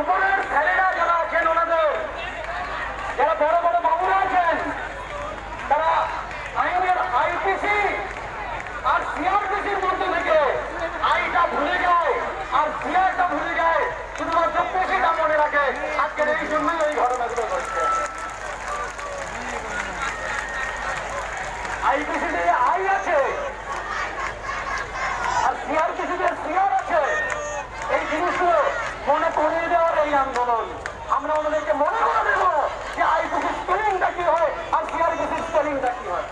উপরের স্যারেরা যারা আছেন ওনাদের, যারা বড় বড় বাবুরা আছেন, তারা আইনের আইপিসি আর সিআরপিসির মধ্যে থেকে আইটা ভুলে যায়, আর সিআরটা ভুলে যায়, শুধুমাত্র পেশিটা মনে রাখে। আজকের এই জন্যই এই ঘটনাগুলো ঘটছে। আইপিসি আন্দোলন। আমরা ওনাদেরকে মনে করে দেবো যে আইসিসি স্পেলিংটা কি হয়? আর সিআরবিসি স্পেলিংটা কি হয়?